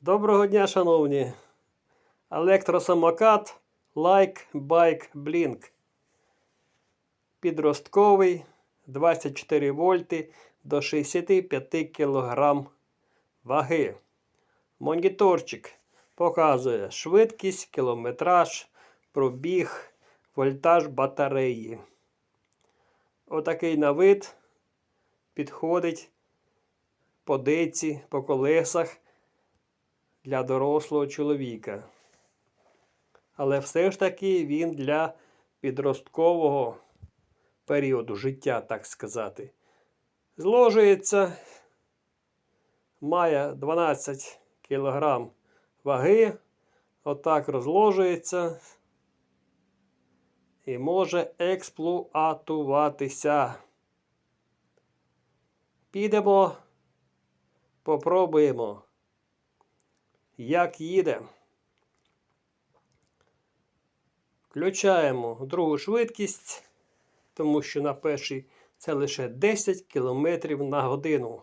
Доброго дня, шановні! Електросамокат Like Bike Blink. Підростковий 24 вольти до 65 кг ваги. Моніторчик показує швидкість, кілометраж, пробіг, вольтаж батареї. Отакий на вид підходить по диці, по колесах для дорослого чоловіка. Але все ж таки він для підросткового періоду життя, так сказати. Зложується, має 12 кг ваги, отак розложується і може експлуатуватися. Підемо, попробуємо як їде. Включаємо другу швидкість, тому що на першій це лише 10 км на годину.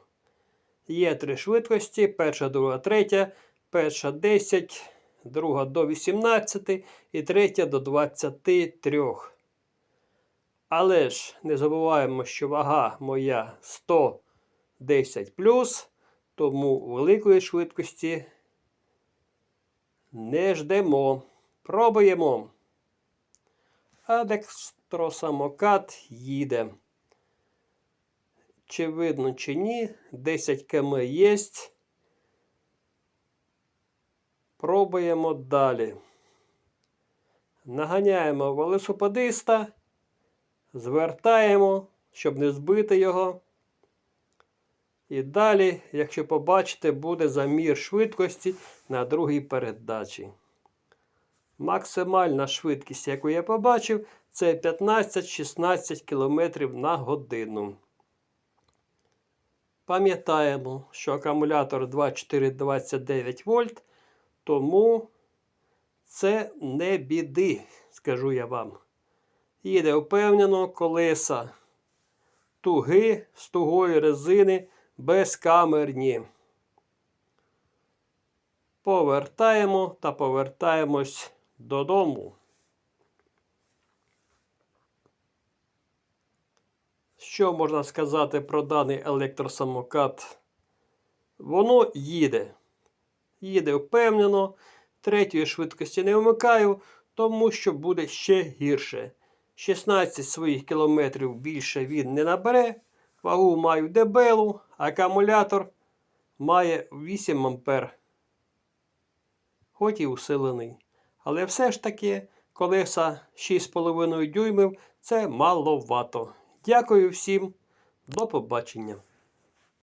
Є три швидкості: перша, друга, третя, перша 10, друга до 18 і третя до 23. Але ж не забуваємо, що вага моя 110 тому великої швидкості не ждемо. Пробуємо. Електросамокат їде. Чи видно, чи ні. 10 км є. Пробуємо далі. Наганяємо велосипедиста, звертаємо, щоб не збити його. І далі, якщо побачите, буде замір швидкості на другій передачі. Максимальна швидкість, яку я побачив, це 15-16 км на годину. Пам'ятаємо, що акумулятор 2429 вольт, тому це не біди, скажу я вам. Їде впевнено колеса туги з тугої резини безкамерні. Повертаємо та повертаємось додому. Що можна сказати про даний електросамокат? Воно їде. Їде впевнено. Третьої швидкості не вмикаю, тому що буде ще гірше. 16 своїх кілометрів більше він не набере. Вагу маю дебелу, акумулятор має 8 ампер. Хоч і усилений. Але все ж таки колеса 6,5 дюймів це маловато. Дякую всім. До побачення.